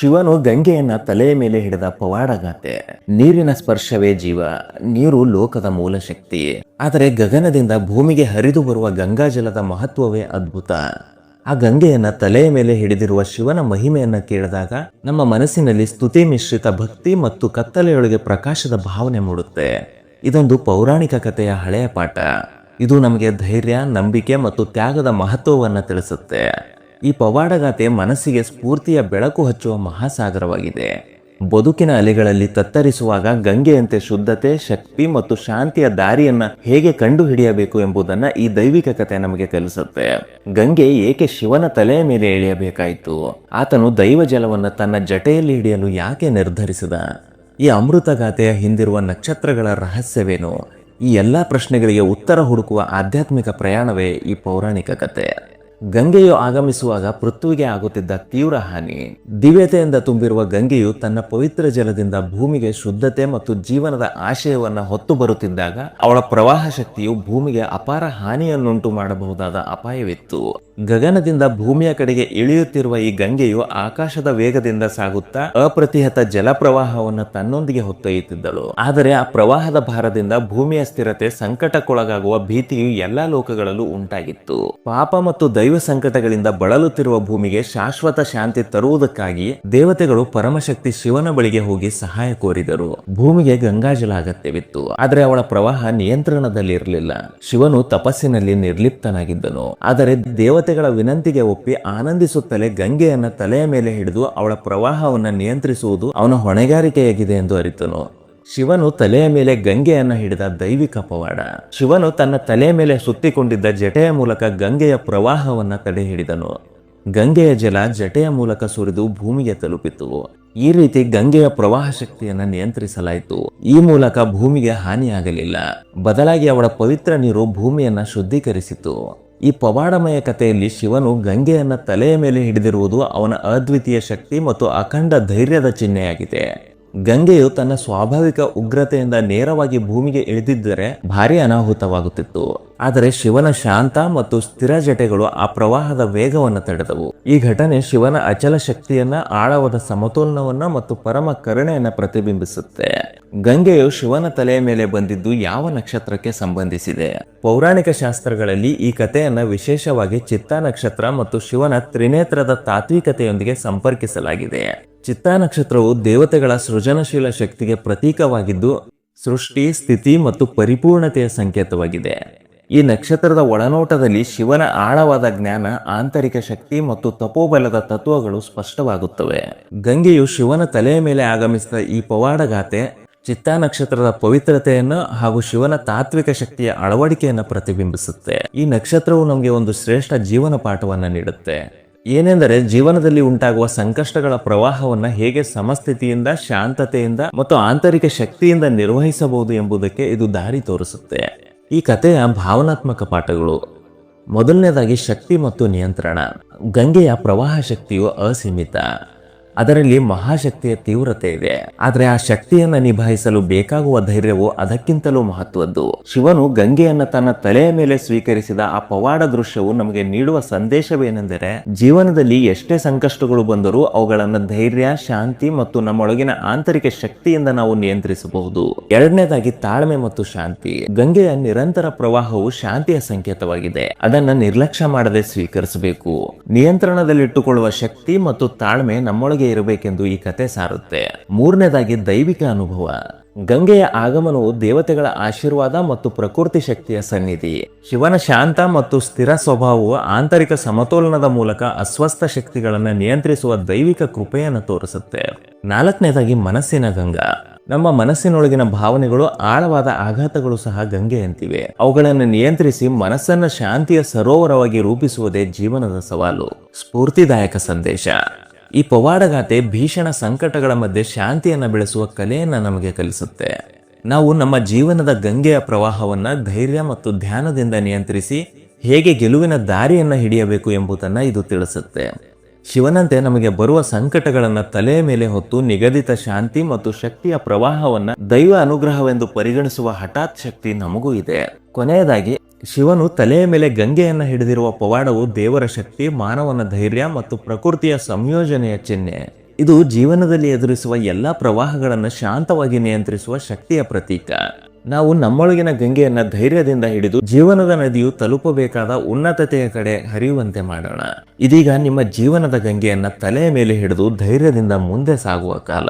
ಶಿವನು ಗಂಗೆಯನ್ನ ತಲೆಯ ಮೇಲೆ ಹಿಡಿದ ಪವಾಡಗಾತೆ ನೀರಿನ ಸ್ಪರ್ಶವೇ ಜೀವ, ನೀರು ಲೋಕದ ಮೂಲ ಶಕ್ತಿ. ಆದರೆ ಗಗನದಿಂದ ಭೂಮಿಗೆ ಹರಿದು ಬರುವ ಗಂಗಾಜಲದ ಮಹತ್ವವೇ ಅದ್ಭುತ. ಆ ಗಂಗೆಯನ್ನ ತಲೆಯ ಮೇಲೆ ಹಿಡಿದಿರುವ ಶಿವನ ಮಹಿಮೆಯನ್ನ ಕೇಳಿದಾಗ ನಮ್ಮ ಮನಸ್ಸಿನಲ್ಲಿ ಸ್ತುತಿ ಮಿಶ್ರಿತ ಭಕ್ತಿ ಮತ್ತು ಕತ್ತಲೆಯೊಳಗೆ ಪ್ರಕಾಶದ ಭಾವನೆ ಮೂಡುತ್ತೆ. ಇದೊಂದು ಪೌರಾಣಿಕ ಕಥೆಯ ಹಳೆಯ ಪಾಠ. ಇದು ನಮಗೆ ಧೈರ್ಯ, ನಂಬಿಕೆ ಮತ್ತು ತ್ಯಾಗದ ಮಹತ್ವವನ್ನು ತಿಳಿಸುತ್ತೆ. ಈ ಪವಾಡಗಾತೆ ಮನಸ್ಸಿಗೆ ಸ್ಫೂರ್ತಿಯ ಬೆಳಕು ಹಚ್ಚುವ ಮಹಾಸಾಗರವಾಗಿದೆ. ಬದುಕಿನ ಅಲೆಗಳಲ್ಲಿ ತತ್ತರಿಸುವಾಗ ಗಂಗೆಯಂತೆ ಶುದ್ಧತೆ, ಶಕ್ತಿ ಮತ್ತು ಶಾಂತಿಯ ದಾರಿಯನ್ನ ಹೇಗೆ ಕಂಡು ಹಿಡಿಯಬೇಕು ಎಂಬುದನ್ನ ಈ ದೈವಿಕ ಕಥೆ ನಮಗೆ ಕಲಿಸುತ್ತೆ. ಗಂಗೆ ಏಕೆ ಶಿವನ ತಲೆಯ ಮೇಲೆ ಎಳೆಯಬೇಕಾಯಿತು? ಆತನು ದೈವ ಜಲವನ್ನ ತನ್ನ ಜಟೆಯಲ್ಲಿ ಹಿಡಿಯಲು ಯಾಕೆ ನಿರ್ಧರಿಸಿದ? ಈ ಅಮೃತಗಾಥೆಯ ಹಿಂದಿರುವ ನಕ್ಷತ್ರಗಳ ರಹಸ್ಯವೇನು? ಈ ಎಲ್ಲಾ ಪ್ರಶ್ನೆಗಳಿಗೆ ಉತ್ತರ ಹುಡುಕುವ ಆಧ್ಯಾತ್ಮಿಕ ಪ್ರಯಾಣವೇ ಈ ಪೌರಾಣಿಕ ಕತೆ. ಗಂಗೆಯು ಆಗಮಿಸುವಾಗ ಪೃಥ್ವಿಗೆ ಆಗುತ್ತಿದ್ದ ತೀವ್ರ ಹಾನಿ. ದಿವ್ಯತೆಯಿಂದ ತುಂಬಿರುವ ಗಂಗೆಯು ತನ್ನ ಪವಿತ್ರ ಜಲದಿಂದ ಭೂಮಿಗೆ ಶುದ್ಧತೆ ಮತ್ತು ಜೀವನದ ಆಶಯವನ್ನ ಹೊತ್ತು ಬರುತ್ತಿದ್ದಾಗ ಅವಳ ಪ್ರವಾಹ ಶಕ್ತಿಯು ಭೂಮಿಗೆ ಅಪಾರ ಹಾನಿಯನ್ನುಂಟು ಮಾಡಬಹುದಾದ ಅಪಾಯವಿತ್ತು. ಗಗನದಿಂದ ಭೂಮಿಯ ಕಡೆಗೆ ಇಳಿಯುತ್ತಿರುವ ಈ ಗಂಗೆಯು ಆಕಾಶದ ವೇಗದಿಂದ ಸಾಗುತ್ತಾ ಅಪ್ರತಿಹತ ಜಲಪ್ರವಾಹವನ್ನು ತನ್ನೊಂದಿಗೆ ಹೊತ್ತೊಯ್ಯುತ್ತಿದ್ದಳು. ಆದರೆ ಆ ಪ್ರವಾಹದ ಭಾರದಿಂದ ಭೂಮಿಯ ಸ್ಥಿರತೆ ಸಂಕಟಕ್ಕೊಳಗಾಗುವ ಭೀತಿಯು ಎಲ್ಲಾ ಲೋಕಗಳಲ್ಲೂ ಉಂಟಾಗಿತ್ತು. ಪಾಪ ಮತ್ತು ದೈವ ಸಂಕಟಗಳಿಂದ ಬಳಲುತ್ತಿರುವ ಭೂಮಿಗೆ ಶಾಶ್ವತ ಶಾಂತಿ ತರುವುದಕ್ಕಾಗಿ ದೇವತೆಗಳು ಪರಮಶಕ್ತಿ ಶಿವನ ಬಳಿಗೆ ಹೋಗಿ ಸಹಾಯ ಕೋರಿದರು. ಭೂಮಿಗೆ ಗಂಗಾಜಲ ಅಗತ್ಯವಿತ್ತು. ಆದರೆ ಅವಳ ಪ್ರವಾಹ ನಿಯಂತ್ರಣದಲ್ಲಿರಲಿಲ್ಲ. ಶಿವನು ತಪಸ್ಸಿನಲ್ಲಿ ನಿರ್ಲಿಪ್ತನಾಗಿದ್ದನು. ಆದರೆ ದೇವತೆಗಳ ವಿನಂತಿಗೆ ಒಪ್ಪಿ ಆನಂದಿಸುತ್ತಲೇ ಗಂಗೆಯನ್ನ ತಲೆಯ ಮೇಲೆ ಹಿಡಿದು ಅವಳ ಪ್ರವಾಹವನ್ನು ನಿಯಂತ್ರಿಸುವುದು ಅವನ ಹೊಣೆಗಾರಿಕೆಯಾಗಿದೆ ಎಂದು ಅರಿತನು. ಶಿವನು ತಲೆಯ ಮೇಲೆ ಗಂಗೆಯನ್ನು ಹಿಡಿದ ದೈವಿಕ ಪವಾಡ. ಶಿವನು ತನ್ನ ತಲೆಯ ಮೇಲೆ ಸುತ್ತಿಕೊಂಡಿದ್ದ ಜಟೆಯ ಮೂಲಕ ಗಂಗೆಯ ಪ್ರವಾಹವನ್ನು ತಡೆ ಹಿಡಿದನು ಗಂಗೆಯ ಜಲ ಜಟೆಯ ಮೂಲಕ ಸುರಿದು ಭೂಮಿಗೆ ತಲುಪಿತು. ಈ ರೀತಿ ಗಂಗೆಯ ಪ್ರವಾಹ ಶಕ್ತಿಯನ್ನು ನಿಯಂತ್ರಿಸಲಾಯಿತು. ಈ ಮೂಲಕ ಭೂಮಿಗೆ ಹಾನಿಯಾಗಲಿಲ್ಲ. ಬದಲಾಗಿ ಅವಳ ಪವಿತ್ರ ನೀರು ಭೂಮಿಯನ್ನು ಶುದ್ಧೀಕರಿಸಿತು. ಈ ಪವಾಡಮಯ ಕಥೆಯಲ್ಲಿ ಶಿವನು ಗಂಗೆಯನ್ನ ತಲೆಯ ಮೇಲೆ ಹಿಡಿದಿರುವುದು ಅವನ ಅದ್ವಿತೀಯ ಶಕ್ತಿ ಮತ್ತು ಅಖಂಡ ಧೈರ್ಯದ ಚಿಹ್ನೆಯಾಗಿದೆ. ಗಂಗೆಯು ತನ್ನ ಸ್ವಾಭಾವಿಕ ಉಗ್ರತೆಯಿಂದ ನೇರವಾಗಿ ಭೂಮಿಗೆ ಇಳಿದಿದ್ದರೆ ಭಾರಿ ಅನಾಹುತವಾಗುತ್ತಿತ್ತು. ಆದರೆ ಶಿವನ ಶಾಂತ ಮತ್ತು ಸ್ಥಿರ ಜಟೆಗಳು ಆ ಪ್ರವಾಹದ ವೇಗವನ್ನು ತಡೆದವು. ಈ ಘಟನೆ ಶಿವನ ಅಚಲ ಶಕ್ತಿಯನ್ನ, ಆಳವಾದ ಸಮತೋಲನವನ್ನ ಮತ್ತು ಪರಮ ಕರುಣೆಯನ್ನ ಪ್ರತಿಬಿಂಬಿಸುತ್ತೆ. ಗಂಗೆಯು ಶಿವನ ತಲೆಯ ಮೇಲೆ ಬಂದಿದ್ದು ಯಾವ ನಕ್ಷತ್ರಕ್ಕೆ ಸಂಬಂಧಿಸಿದೆ? ಪೌರಾಣಿಕ ಶಾಸ್ತ್ರಗಳಲ್ಲಿ ಈ ಕಥೆಯನ್ನ ವಿಶೇಷವಾಗಿ ಚಿತ್ತ ನಕ್ಷತ್ರ ಮತ್ತು ಶಿವನ ತ್ರಿನೇತ್ರದ ತಾತ್ವಿಕತೆಯೊಂದಿಗೆ ಸಂಪರ್ಕಿಸಲಾಗಿದೆ. ಚಿತ್ತಾ ನಕ್ಷತ್ರವು ದೇವತೆಗಳ ಸೃಜನಶೀಲ ಶಕ್ತಿಗೆ ಪ್ರತೀಕವಾಗಿದ್ದು, ಸೃಷ್ಟಿ, ಸ್ಥಿತಿ ಮತ್ತು ಪರಿಪೂರ್ಣತೆಯ ಸಂಕೇತವಾಗಿದೆ. ಈ ನಕ್ಷತ್ರದ ಒಳನೋಟದಲ್ಲಿ ಶಿವನ ಆಳವಾದ ಜ್ಞಾನ, ಆಂತರಿಕ ಶಕ್ತಿ ಮತ್ತು ತಪೋಬಲದ ತತ್ವಗಳು ಸ್ಪಷ್ಟವಾಗುತ್ತವೆ. ಗಂಗೆಯು ಶಿವನ ತಲೆಯ ಮೇಲೆ ಆಗಮಿಸಿದ ಈ ಪವಾಡಗಾತೆ ಚಿತ್ತಾ ನಕ್ಷತ್ರದ ಪವಿತ್ರತೆಯನ್ನು ಹಾಗೂ ಶಿವನ ತಾತ್ವಿಕ ಶಕ್ತಿಯ ಅಳವಡಿಕೆಯನ್ನು ಪ್ರತಿಬಿಂಬಿಸುತ್ತೆ. ಈ ನಕ್ಷತ್ರವು ನಮಗೆ ಒಂದು ಶ್ರೇಷ್ಠ ಜೀವನ ಪಾಠವನ್ನು ನೀಡುತ್ತೆ. ಏನೆಂದರೆ ಜೀವನದಲ್ಲಿ ಉಂಟಾಗುವ ಸಂಕಷ್ಟಗಳ ಪ್ರವಾಹವನ್ನ ಹೇಗೆ ಸಮಸ್ಥಿತಿಯಿಂದ, ಶಾಂತತೆಯಿಂದ ಮತ್ತು ಆಂತರಿಕ ಶಕ್ತಿಯಿಂದ ನಿರ್ವಹಿಸಬಹುದು ಎಂಬುದಕ್ಕೆ ಇದು ದಾರಿ ತೋರಿಸುತ್ತೆ. ಈ ಕಥೆಯ ಭಾವನಾತ್ಮಕ ಪಾಠಗಳು. ಮೊದಲನೇದಾಗಿ ಶಕ್ತಿ ಮತ್ತು ನಿಯಂತ್ರಣ. ಗಂಗೆಯ ಪ್ರವಾಹ ಶಕ್ತಿಯು ಅಸೀಮಿತ. ಅದರಲ್ಲಿ ಮಹಾಶಕ್ತಿಯ ತೀವ್ರತೆ ಇದೆ. ಆದರೆ ಆ ಶಕ್ತಿಯನ್ನ ನಿಭಾಯಿಸಲು ಬೇಕಾಗುವ ಧೈರ್ಯವು ಅದಕ್ಕಿಂತಲೂ ಮಹತ್ವದ್ದು. ಶಿವನು ಗಂಗೆಯನ್ನ ತನ್ನ ತಲೆಯ ಮೇಲೆ ಸ್ವೀಕರಿಸಿದ ಆ ಪವಾಡ ದೃಶ್ಯವು ನಮಗೆ ನೀಡುವ ಸಂದೇಶವೇನೆಂದರೆ, ಜೀವನದಲ್ಲಿ ಎಷ್ಟೇ ಸಂಕಷ್ಟಗಳು ಬಂದರೂ ಅವುಗಳನ್ನು ಧೈರ್ಯ, ಶಾಂತಿ ಮತ್ತು ನಮ್ಮೊಳಗಿನ ಆಂತರಿಕ ಶಕ್ತಿಯಿಂದ ನಾವು ನಿಯಂತ್ರಿಸಬಹುದು. ಎರಡನೇದಾಗಿ ತಾಳ್ಮೆ ಮತ್ತು ಶಾಂತಿ. ಗಂಗೆಯ ನಿರಂತರ ಪ್ರವಾಹವು ಶಾಂತಿಯ ಸಂಕೇತವಾಗಿದೆ. ಅದನ್ನ ನಿರ್ಲಕ್ಷ್ಯ ಮಾಡದೆ ಸ್ವೀಕರಿಸಬೇಕು. ನಿಯಂತ್ರಣದಲ್ಲಿಟ್ಟುಕೊಳ್ಳುವ ಶಕ್ತಿ ಮತ್ತು ತಾಳ್ಮೆ ನಮ್ಮೊಳಗೆ ಇರಬೇಕೆಂದು ಈ ಕತೆ ಸಾರುತ್ತೆ. ಮೂರನೇದಾಗಿ ದೈವಿಕ ಅನುಭವ. ಗಂಗೆಯ ಆಗಮನವು ದೇವತೆಗಳ ಆಶೀರ್ವಾದ ಮತ್ತು ಪ್ರಕೃತಿ ಶಕ್ತಿಯ ಸನ್ನಿಧಿ. ಶಿವನ ಶಾಂತ ಮತ್ತು ಸ್ಥಿರ ಸ್ವಭಾವವು ಆಂತರಿಕ ಸಮತೋಲನದ ಮೂಲಕ ಅಸ್ವಸ್ಥ ಶಕ್ತಿಗಳನ್ನು ನಿಯಂತ್ರಿಸುವ ದೈವಿಕ ಕೃಪೆಯನ್ನು ತೋರಿಸುತ್ತೆ. ನಾಲ್ಕನೇದಾಗಿ ಮನಸ್ಸಿನ ಗಂಗಾ. ನಮ್ಮ ಮನಸ್ಸಿನೊಳಗಿನ ಭಾವನೆಗಳು ಆಳವಾದ ಆಘಾತಗಳು ಸಹ ಗಂಗೆಯಂತಿವೆ. ಅವುಗಳನ್ನು ನಿಯಂತ್ರಿಸಿ ಮನಸ್ಸನ್ನ ಶಾಂತಿಯ ಸರೋವರವಾಗಿ ರೂಪಿಸುವುದೇ ಜೀವನದ ಸವಾಲು. ಸ್ಫೂರ್ತಿದಾಯಕ ಸಂದೇಶ. ಈ ಪವಾಡಗಾತೆ ಭೀಷಣ ಸಂಕಟಗಳ ಮಧ್ಯೆ ಶಾಂತಿಯನ್ನು ಬೆಳೆಸುವ ಕಲೆಯನ್ನು ನಮಗೆ ಕಲಿಸುತ್ತೆ. ನಾವು ನಮ್ಮ ಜೀವನದ ಗಂಗೆಯ ಪ್ರವಾಹವನ್ನ ಧೈರ್ಯ ಮತ್ತು ಧ್ಯಾನದಿಂದ ನಿಯಂತ್ರಿಸಿ ಹೇಗೆ ಗೆಲುವಿನ ದಾರಿಯನ್ನ ಹಿಡಿಯಬೇಕು ಎಂಬುದನ್ನ ಇದು ತಿಳಿಸುತ್ತೆ. ಶಿವನಂತೆ ನಮಗೆ ಬರುವ ಸಂಕಟಗಳನ್ನ ತಲೆಯ ಮೇಲೆ ಹೊತ್ತು ನಿಗದಿತ ಶಾಂತಿ ಮತ್ತು ಶಕ್ತಿಯ ಪ್ರವಾಹವನ್ನ ದೈವ ಅನುಗ್ರಹವೆಂದು ಪರಿಗಣಿಸುವ ಹಠಾತ್ ಶಕ್ತಿ ನಮಗೂ ಇದೆ. ಕೊನೆಯದಾಗಿ ಶಿವನು ತಲೆಯ ಮೇಲೆ ಗಂಗೆಯನ್ನು ಹಿಡಿದಿರುವ ಪವಾಡವು ದೇವರ ಶಕ್ತಿ, ಮಾನವನ ಧೈರ್ಯ ಮತ್ತು ಪ್ರಕೃತಿಯ ಸಂಯೋಜನೆಯ ಚಿಹ್ನೆ. ಇದು ಜೀವನದಲ್ಲಿ ಎದುರಿಸುವ ಎಲ್ಲ ಪ್ರವಾಹಗಳನ್ನು ಶಾಂತವಾಗಿ ನಿಯಂತ್ರಿಸುವ ಶಕ್ತಿಯ ಪ್ರತೀಕ. ನಾವು ನಮ್ಮೊಳಗಿನ ಗಂಗೆಯನ್ನ ಧೈರ್ಯದಿಂದ ಹಿಡಿದು ಜೀವನದ ನದಿಯು ತಲುಪಬೇಕಾದ ಉನ್ನತತೆಯ ಕಡೆ ಹರಿಯುವಂತೆ ಮಾಡೋಣ. ಇದೀಗ ನಿಮ್ಮ ಜೀವನದ ಗಂಗೆಯನ್ನ ತಲೆಯ ಮೇಲೆ ಹಿಡಿದು ಧೈರ್ಯದಿಂದ ಮುಂದೆ ಸಾಗುವ ಕಾಲ.